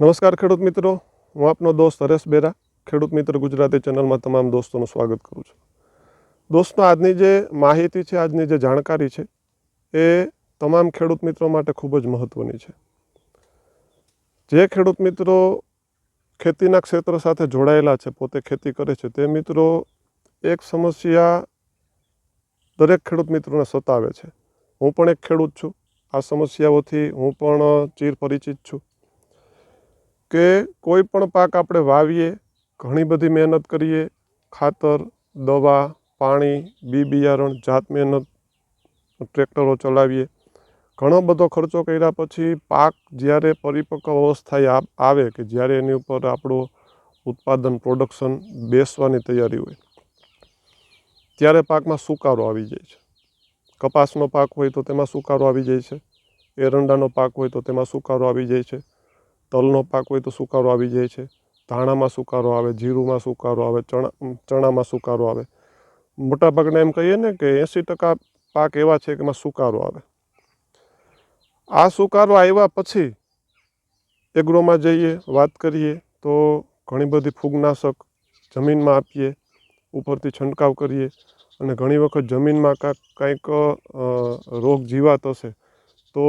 નમસ્કાર ખેડૂત મિત્રો, હું આપનો દોસ્ત હરેશ બેરા, ખેડૂત મિત્ર ગુજરાતી ચેનલમાં તમામ દોસ્તોનું સ્વાગત કરું છું. દોસ્તો, આજની જે માહિતી છે, આજની જે જાણકારી છે, એ તમામ ખેડૂત મિત્રો માટે ખૂબ જ મહત્ત્વની છે. જે ખેડૂત મિત્રો ખેતીના ક્ષેત્ર સાથે જોડાયેલા છે, પોતે ખેતી કરે છે, તે મિત્રો એક સમસ્યા દરેક ખેડૂત મિત્રોને સતાવે છે. હું પણ એક ખેડૂત છું. આ સમસ્યાઓથી હું પણ ચીર પરિચિત છું. કે કોઈ પણ પાક આપણે વાવીએ, ઘણી બધી મહેનત કરીએ, ખાતર, દવા, પાણી બી બિયારણ જાત મહેનત, ટ્રેક્ટરો ચલાવીએ. ઘણો બધો ખર્ચો કર્યા પછી પાક જ્યારે પરિપક્વ અવસ્થાએ આવે કે જ્યારે એની ઉપર આપણું ઉત્પાદન પ્રોડક્શન બેસવાની તૈયારી હોય, ત્યારે પાકમાં સુકારો આવી જાય છે. કપાસનો પાક હોય તો તેમાં સુકારો આવી જાય છે. એરંડાનો પાક હોય તો તેમાં સુકારો આવી જાય છે. તલનો પાક હોય તો સુકારો આવી જાય છે. ધાણામાં સુકારો આવે, જીરુંમાં સુકારો આવે, ચણા ચણામાં સુકારો આવે. મોટાભાગના એમ કહીએ ને કે એંસી ટકા પાક એવા છે કે એમાં સુકારો આવે. આ સુકારો આવ્યા પછી એગ્રોમાં જઈએ, વાત કરીએ તો ઘણી બધી ફૂગનાશક જમીનમાં આપીએ, ઉપરથી છંટકાવ કરીએ અને ઘણી વખત જમીનમાં કાંઈક રોગ જીવાત હશે તો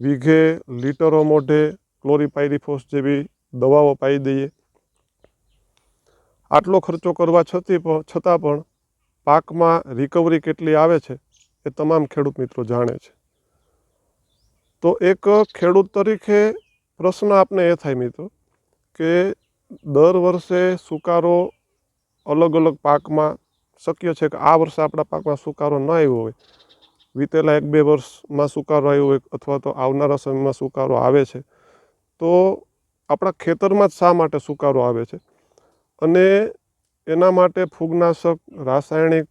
વીઘે, લીટરો મોઢે ક્લોરીપાયરીફોસ જેવી દવાઓ પાઈ દઈએ. આટલો ખર્ચો કરવા છતી છતાં પણ પાકમાં રિકવરી કેટલી આવે છે એ તમામ ખેડૂત મિત્રો જાણે છે. તો એક ખેડૂત તરીકે પ્રશ્ન આપને એ થાય મિત્રો કે દર વર્ષે સુકારો અલગ અલગ પાકમાં શક્ય છે કે આ વર્ષે આપણા પાકમાં સુકારો ન આવ્યો હોય? વીતેલા એક બે વર્ષમાં સુકારો આવ્યો હોય અથવા તો આવનારા સમયમાં સુકારો આવે છે. તો આપણા ખેતરમાં જ શા માટે સુકારો આવે છે? અને એના માટે ફૂગનાશક, રાસાયણિક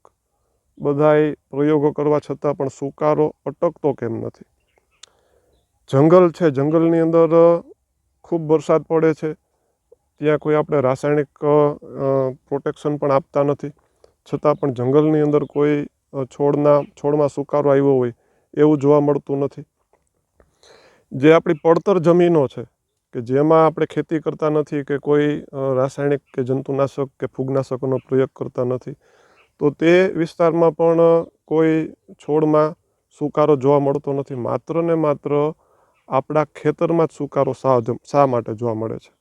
બધાય પ્રયોગો કરવા છતાં પણ સુકારો અટકતો કેમ નથી? જંગલ છે, જંગલની અંદર ખૂબ વરસાદ પડે છે. ત્યાં કોઈ આપણે રાસાયણિક પ્રોટેક્શન પણ આપતા નથી. છતાં પણ જંગલની અંદર કોઈ છોડના, છોડમાં સુકારો આવ્યો હોય એવું જોવા મળતું નથી. જે આપણી પડતર જમીનો છે કે જેમાં આપણે ખેતી કરતા નથી કે કોઈ રાસાયણિક કે જંતુનાશક કે ફૂગનાશકોનો પ્રયોગ કરતા નથી, તો તે વિસ્તારમાં પણ કોઈ છોડમાં સુકારો જોવા મળતો નથી. માત્ર ને માત્ર આપણા ખેતરમાં જ સુકારો શા શા માટે જોવા મળે છે?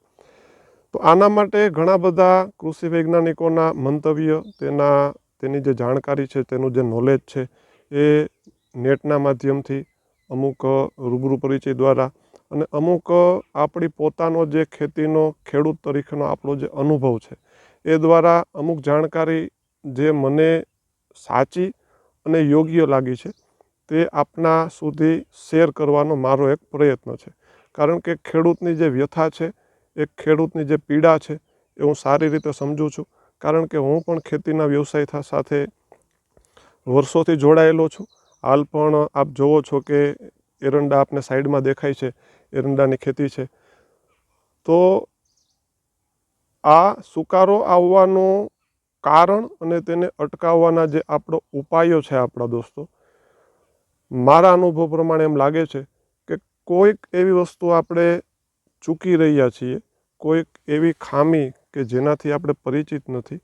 તો આના માટે ઘણા બધા કૃષિ વૈજ્ઞાનિકોના મંતવ્ય, તેના, તેની જે જાણકારી છે, તેનું જે નોલેજ છે, એ નેટના માધ્યમથી અમુક રૂબરૂ પરિચય દ્વારા અને અમુક આપણી પોતાનો જે ખેતીનો ખેડૂત તરીકેનો આપણો જે અનુભવ છે, એ દ્વારા અમુક જાણકારી જે મને સાચી અને યોગ્ય લાગી છે, તે આપના સુધી શેર કરવાનો મારો એક પ્રયત્ન છે. કારણ કે ખેડૂતની જે વ્યથા છે એ ખેડૂતની જે પીડા છે, એ હું સારી રીતે સમજું છું. કારણ કે હું પણ ખેતીના વ્યવસાય સાથે વર્ષોથી જોડાયેલો છું. હાલ પણ આપ જોવો છો કે એરંડા આપને સાઈડમાં દેખાય છે. એરંડાની ખેતી છે. તો આ સુકારો આવવાનું કારણ અને તેને અટકાવવાના જે આપણો ઉપાયો છે આપણા દોસ્તો, મારા અનુભવ પ્રમાણે એમ લાગે છે કે કોઈક એવી વસ્તુ આપણે ચૂકી રહ્યા છીએ, કોઈક એવી ખામી કે જેનાથી આપણે પરિચિત નથી,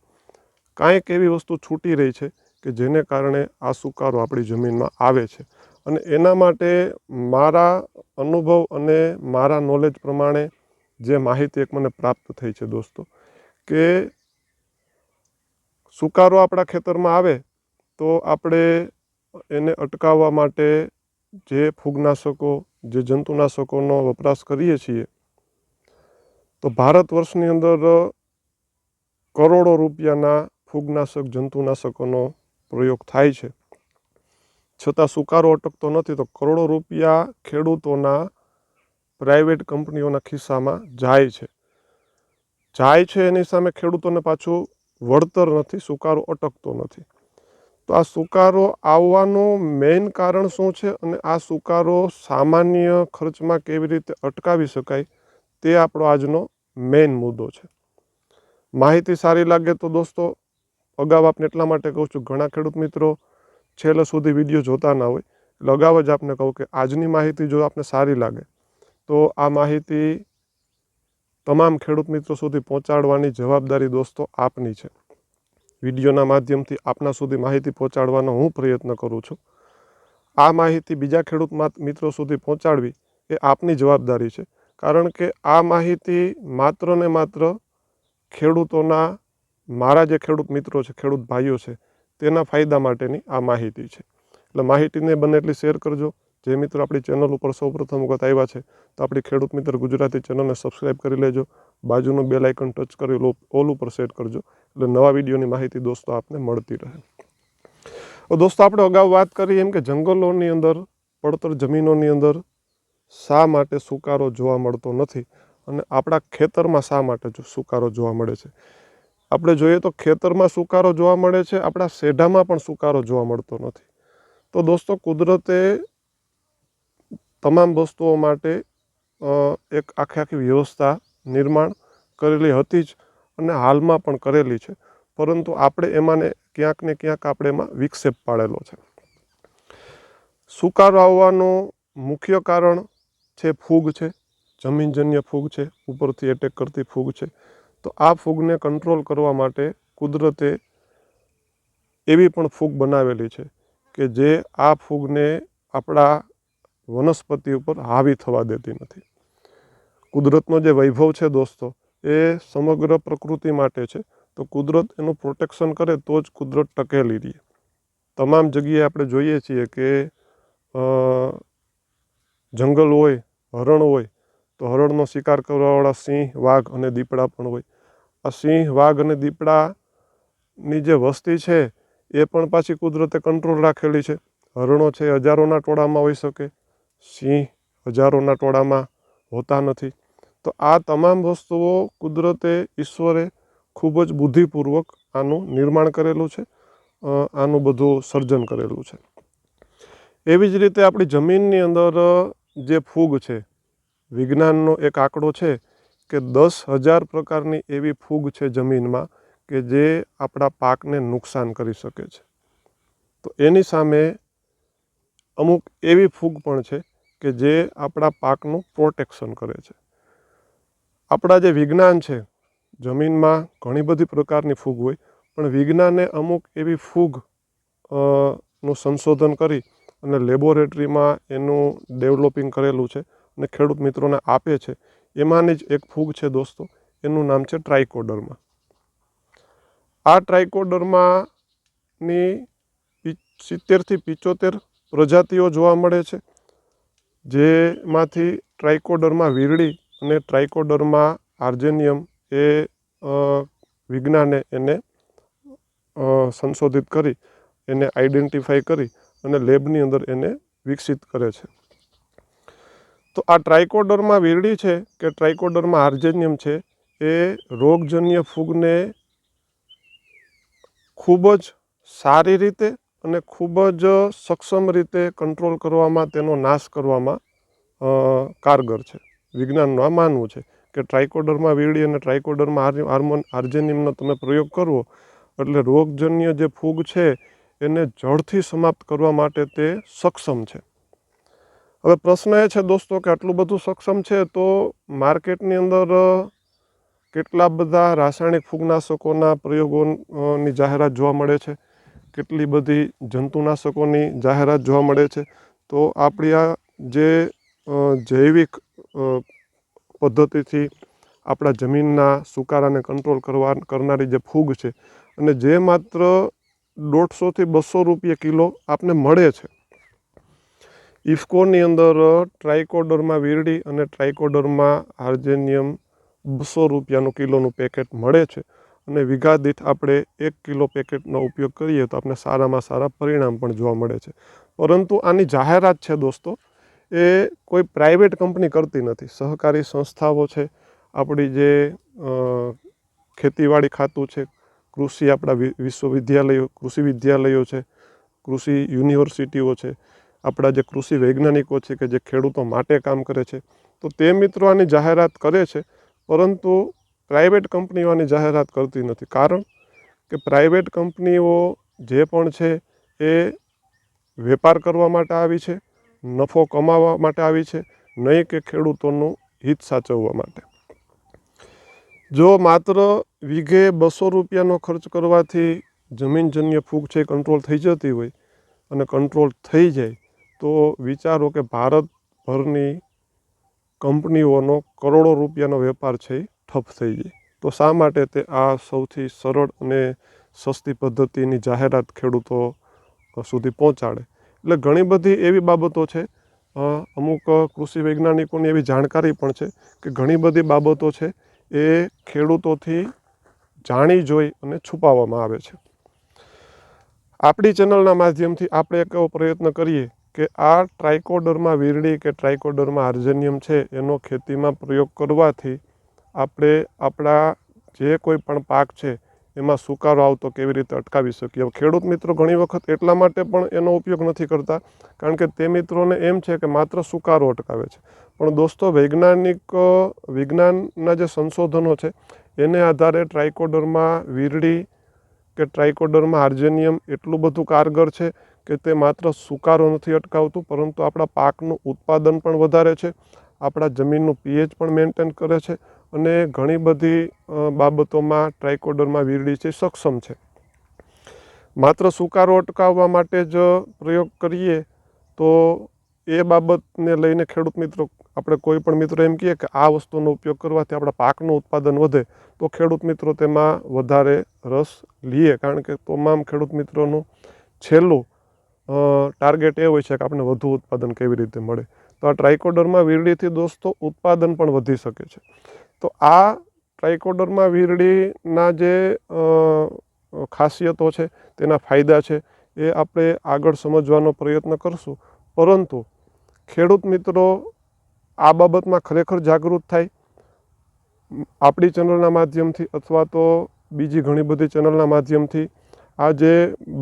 કાંઈક એવી વસ્તુ છૂટી રહી છે કે જેને કારણે આ સુકારો આપણી જમીનમાં આવે છે. અને એના માટે મારા અનુભવ અને મારા નોલેજ પ્રમાણે જે માહિતી એક મને પ્રાપ્ત થઈ છે દોસ્તો, કે સુકારો આપણા ખેતરમાં આવે તો આપણે એને અટકાવવા માટે જે ફૂગનાશકો, જે જંતુનાશકોનો વપરાશ કરીએ છીએ, તો ભારત વર્ષની અંદર કરોડો રૂપિયાના ફૂગનાશક, જંતુનાશકોનો પ્રયોગ થાય છે. છતાં સુકારો અટકતો નથી તો કરોડો રૂપિયા ખેડૂતોના પ્રાઇવેટ કંપનીઓના ખિસ્સામાં જાય છે. જાય છે એની સામે ખેડૂતોને પાછું વળતર નથી, સુકારો અટકતો નથી. તો આ સુકારો આવવાનું મેઇન કારણ શું છે અને આ સુકારો સામાન્ય ખર્ચમાં કેવી રીતે અટકાવી શકાય તે આપણો આજનો મેઇન મુદ્દો છે. માહિતી સારી લાગે તો દોસ્તો, અગાઉ આપને એટલા માટે કહું છું, ઘણા ખેડૂત મિત્રો છેલ્લે સુધી વીડિયો જોતા ના હોય અગાઉ જ આપને કહું કે આજની માહિતી જો આપને સારી લાગે, તો આ માહિતી તમામ ખેડૂત મિત્રો સુધી પહોંચાડવાની જવાબદારી દોસ્તો આપની છે. વિડીયોના માધ્યમથી આપના સુધી માહિતી પહોંચાડવાનો હું પ્રયત્ન કરું છું. આ માહિતી બીજા ખેડૂત મિત્રો સુધી પહોંચાડવી એ આપની જવાબદારી છે. કારણ કે આ માહિતી માત્ર ને માત્ર ખેડૂતોના, મારા જે ખેડૂત મિત્રો છે, ખેડૂત ભાઈઓ છે તેના ફાયદા માટેની આ માહિતી છે. એટલે માહિતીને બને એટલી શેર કરજો. જે મિત્રો આપણી ચેનલ ઉપર સૌપ્રથમ વખત આવ્યા છે, તો આપણી ખેડૂત મિત્ર ગુજરાતી ચેનલને સબસ્ક્રાઈબ કરી લેજો. બાજુનું બેલ આઇકન ટચ કરી લો ઓલ ઉપર સેટ કરજો. એટલે નવા વિડીયોની માહિતી દોસ્તો આપને મળતી રહે. દોસ્તો આપણે અગાઉ વાત કરી એમ કે જંગલોની અંદર, પડતર જમીનોની અંદર શા માટે સુકારો જોવા મળતો નથી? અને આપણા ખેતરમાં શા માટે સુકારો જોવા મળે છે? આપણે જોઈએ તો ખેતરમાં સુકારો જોવા મળે છે, આપણા શેઢામાં પણ સુકારો જોવા મળતો નથી. તો દોસ્તો, કુદરતે તમામ વસ્તુઓ માટે એક આખી આખી વ્યવસ્થા નિર્માણ કરેલી હતી જ અને હાલમાં પણ કરેલી છે. પરંતુ આપણે એમાંને ક્યાંક ને ક્યાંક આપણે એમાં વિક્ષેપ પાડેલો છે. સુકારો આવવાનું મુખ્ય કારણ છે ફૂગ છે, જમીનજન્ય ફૂગ છે, ઉપરથી એટેક કરતી ફૂગ છે. તો આ ફૂગને કંટ્રોલ કરવા માટે કુદરતે એવી પણ ફૂગ બનાવેલી છે કે જે આ ફૂગને આપણા વનસ્પતિ ઉપર હાવી થવા દેતી નથી. કુદરતનો જે વૈભવ છે દોસ્તો, એ સમગ્ર પ્રકૃતિ માટે છે. તો કુદરત એનું પ્રોટેક્શન કરે તો જ કુદરત ટકેલી રહે. તમામ જગ્યાએ આપણે જોઈએ છીએ કે જંગલ હોય, હરણ હોય, તો હરણનો શિકાર કરવાવાળા સિંહ, વાઘ અને દીપડા પણ હોય. આ સિંહ, વાઘ અને દીપડાની જે વસ્તી છે, એ પણ પાછી કુદરતે કંટ્રોલ રાખેલી છે. હરણો છે, હજારોના ટોળામાં હોઈ શકે. સિંહ હજારોના ટોળામાં હોતા નથી. તો આ તમામ વસ્તુઓ કુદરતે ઈશ્વરે ખૂબ જ બુદ્ધિપૂર્વક આનું નિર્માણ કરેલું છે આનું બધું સર્જન કરેલું છે. એવી જ રીતે આપણી જમીનની અંદર જે ફૂગ છે, વિજ્ઞાનનો એક આંકડો છે કે દસ હજાર પ્રકારની એવી ફૂગ છે જમીનમાં કે જે આપણા પાકને નુકસાન કરી શકે છે. તો એની સામે અમુક એવી ફૂગ પણ છે કે જે આપણા પાકનું પ્રોટેક્શન કરે છે. આપણા જે વિજ્ઞાન છે, જમીનમાં ઘણી બધી પ્રકારની ફૂગ હોય, પણ વિજ્ઞાને અમુક એવી ફૂગનું સંશોધન કરી અને લેબોરેટરીમાં એનું ડેવલપિંગ કરેલું છે અને ખેડૂત મિત્રોને આપે છે એમાંની જ એક ફૂગ છે દોસ્તો, એનું નામ છે ટ્રાઇકોડર્મા આ ટ્રાઇકોડર્માની સિત્તેરથી પિચોતેર પ્રજાતિઓ જોવા મળે છે, જેમાંથી ટ્રાઇકોડર્મા વીરડી અને ટ્રાઇકોડર્મા આર્જેનિયમ એ વિજ્ઞાને એને સંશોધિત કરી, એને આઈડેન્ટિફાઈ કરી અને લેબની અંદર એને વિકસિત કરે છે. તો આ ટ્રાઇકોડર્મા વીરડી છે કે ટ્રાઇકોડર્મા આર્જેનિયમ છે, એ રોગજન્ય ફૂગને ખૂબ જ સારી રીતે અને ખૂબ જ સક્ષમ રીતે કંટ્રોલ કરવામાં, તેનો નાશ કરવામાં કારગર છે. વિજ્ઞાનનું આ માનવું છે કે ટ્રાઇકોડરમાં વીરડી અને ટ્રાઇકોડરમાં હાર્મોન, આર્જેનિયમનો તમે પ્રયોગ કરવો, એટલે રોગજન્ય જે ફૂગ છે, એને જળથી સમાપ્ત કરવા માટે તે સક્ષમ છે. હવે પ્રશ્ન એ છે દોસ્તો કે આટલું બધું સક્ષમ છે તો માર્કેટની અંદર કેટલા બધા રાસાયણિક ફૂગનાશકોના પ્રયોગોની જાહેરાત જોવા મળે છે? કેટલી બધી જંતુનાશકોની જાહેરાત જોવા મળે છે? તો આપણી આ જે જૈવિક પદ્ધતિથી આપણા જમીનના સુકારાને કંટ્રોલ કરવા, કરનારી જે ફૂગ છે અને જે માત્ર દોઢસોથી બસો રૂપિયા કિલો આપને મળે છે. ઇફકોની અંદર ટ્રાઇકોડરમાં વીરડી અને ટ્રાઇકોડરમાં આર્જેનિયમ બસો રૂપિયાનું કિલોનું પેકેટ મળે છે. અને વીઘા દીઠ આપણે એક કિલો પેકેટનો ઉપયોગ કરીએ તો આપણે સારામાં સારા પરિણામ પણ જોવા મળે છે. પરંતુ આની જાહેરાત છે દોસ્તો, એ કોઈ પ્રાઇવેટ કંપની કરતી નથી. સહકારી સંસ્થાઓ છે, આપણી જે ખેતીવાડી ખાતું છે, કૃષિ આપણા વિશ્વવિદ્યાલયો, કૃષિ વિદ્યાલયો છે, કૃષિ યુનિવર્સિટીઓ છે આપણા જે કૃષિ વૈજ્ઞાનિકો છે કે જે ખેડૂતો માટે કામ કરે છે, તો તે મિત્રો આની જાહેરાત કરે છે, પરંતુ પ્રાઇવેટ કંપનીઓ આની જાહેરાત કરતી નથી. કારણ કે પ્રાઇવેટ કંપનીઓ જે પણ છે એ વેપાર કરવા માટે આવી છે, નફો કમાવા માટે આવી છે, નહીં કે ખેડૂતોનું હિત સાચવવા માટે. જો માત્ર વીઘે બસો રૂપિયાનો ખર્ચ કરવાથી જમીનજન્ય ફૂગ છે કંટ્રોલ થઈ જતી હોય અને કંટ્રોલ થઈ જાય તો વિચારો કે ભારતભરની કંપનીઓનો કરોડો રૂપિયાનો વેપાર છે ઠપ થઈ જાય. તો શા માટે તે આ સૌથી સરળ અને સસ્તી પદ્ધતિની જાહેરાત ખેડૂતો સુધી પહોંચાડે? એટલે ઘણી બધી એવી બાબતો છે. અમુક કૃષિ વૈજ્ઞાનિકોની એવી જાણકારી પણ છે કે ઘણી બધી બાબતો છે એ ખેડૂતોથી જાણી જોઈ અને છુપાવવામાં આવે છે. આપણી ચેનલના માધ્યમથી આપણે એક એવો પ્રયત્ન કરીએ કે આ ટ્રાઇકોડરમાં વીરડી કે ટ્રાઇકોડરમાં આર્જેનિયમ છે, એનો ખેતીમાં પ્રયોગ કરવાથી આપણે આપણા જે કોઈ પણ પાક છે, એમાં સુકારો આવતો કેવી રીતે અટકાવી શકીએ. ખેડૂત મિત્રો ઘણી વખત એટલા માટે પણ એનો ઉપયોગ નથી કરતા, કારણ કે તે મિત્રોને એમ છે કે માત્ર સુકારો અટકાવે છે. પણ દોસ્તો, વૈજ્ઞાનિક વિજ્ઞાનના જે સંશોધનો છે, એને આધારે ટ્રાઇકોડરમાં વીરડી કે ટ્રાઇકોડરમાં આર્જેનિયમ એટલું બધું કારગર છે કે તે માત્ર સુકારો નથી અટકાવતું, પરંતુ આપણા પાકનું ઉત્પાદન પણ વધારે છે, આપણા જમીનનું પીએચ પણ મેન્ટેન કરે છે અને ઘણી બધી બાબતોમાં ટ્રાઇકોડરમાં વીરડી છે, સક્ષમ છે. માત્ર સુકારો અટકાવવા માટે જ પ્રયોગ કરીએ તો એ બાબતને લઈને ખેડૂત મિત્રો, આપણે કોઈ પણ મિત્રો એમ કહીએ કે આ વસ્તુનો ઉપયોગ કરવાથી આપણા પાકનું ઉત્પાદન વધે, તો ખેડૂત મિત્રો તેમાં વધારે રસ લઈએ કારણ કે તમામ ખેડૂત મિત્રોનું છેલ્લું ટાર્ગેટ એ હોય છે કે આપણે વધુ ઉત્પાદન કેવી રીતે મળે. તો આ ટ્રાઇકોડરમાં વીરડીથી દોસ્તો ઉત્પાદન પણ વધી શકે છે. તો આ ટ્રાઇકોડરમાં વીરડીના જે ખાસિયતો છે, તેના ફાયદા છે, એ આપણે આગળ સમજવાનો પ્રયત્ન કરશું. પરંતુ ખેડૂત મિત્રો આ બાબતમાં ખરેખર જાગૃત થાય. આપણી ચેનલના માધ્યમથી અથવા તો બીજી ઘણી બધી ચેનલના માધ્યમથી આ જે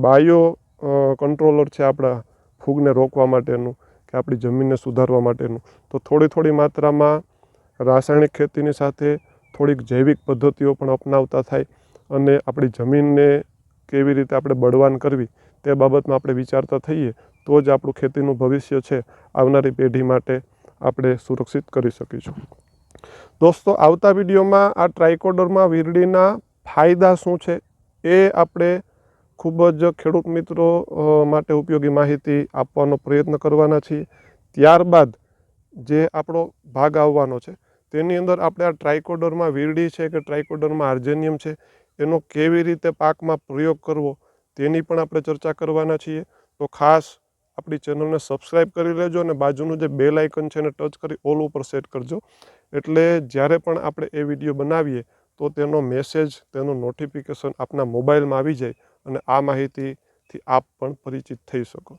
બાયો કંટ્રોલર છે આપણા ફૂગને રોકવા માટેનું કે આપણી જમીનને સુધારવા માટેનું. તો થોડી થોડી માત્રામાં રાસાયણિક ખેતીની સાથે થોડીક જૈવિક પદ્ધતિઓ પણ અપનાવતા થાય અને આપણી જમીનને કેવી રીતે આપણે બળવાન કરવી તે બાબતમાં આપણે વિચારતા થઈએ તો જ આપણું ખેતીનું ભવિષ્ય છે આવનારી પેઢી માટે આપણે સુરક્ષિત કરી શકીશું. દોસ્તો, આવતા વિડીયોમાં આ ટ્રાઇકોડરમાં વીરડીના ફાયદા શું છે એ આપણે ખૂબ જ ખેડૂત મિત્રો માટે ઉપયોગી માહિતી આપવાનો પ્રયત્ન કરવાના છીએ. ત્યારબાદ જે આપણો ભાગ આવવાનો છે, તેની અંદર આપણે આ ટ્રાઇકોડરમાં વીરડી છે કે ટ્રાઇકોડરમાં આર્જેનિયમ છે, એનો કેવી રીતે પાકમાં પ્રયોગ કરવો, તેની પણ આપણે ચર્ચા કરવાના છીએ. તો ખાસ આપણી ચેનલને સબસ્ક્રાઈબ કરી લેજો અને બાજુનું જે બેલ આઇકન છે એને ટચ કરી ઓલ ઉપર સેટ કરજો. એટલે જ્યારે પણ આપણે એ વીડિયો બનાવીએ, તો તેનો મેસેજ, તેનું નોટિફિકેશન આપના મોબાઈલમાં આવી જાય. અને આ માહિતીથી આપ પણ પરિચિત થઈ શકો.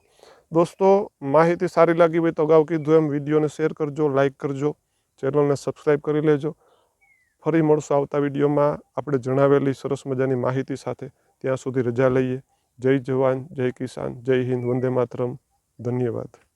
દોસ્તો, માહિતી સારી લાગી હોય તો અગાઉ કીધું એમ વિડીયોને શેર કરજો લાઇક કરજો, ચેનલને સબસ્ક્રાઈબ કરી લેજો. ફરી મળશું આવતા વિડીયોમાં. આપણે જણાવેલી સરસ મજાની માહિતી સાથે ત્યાં સુધી રજા લઈએ. જય જવાન, જય કિસાન, જય હિન્દ, વંદે માતરમ. ધન્યવાદ.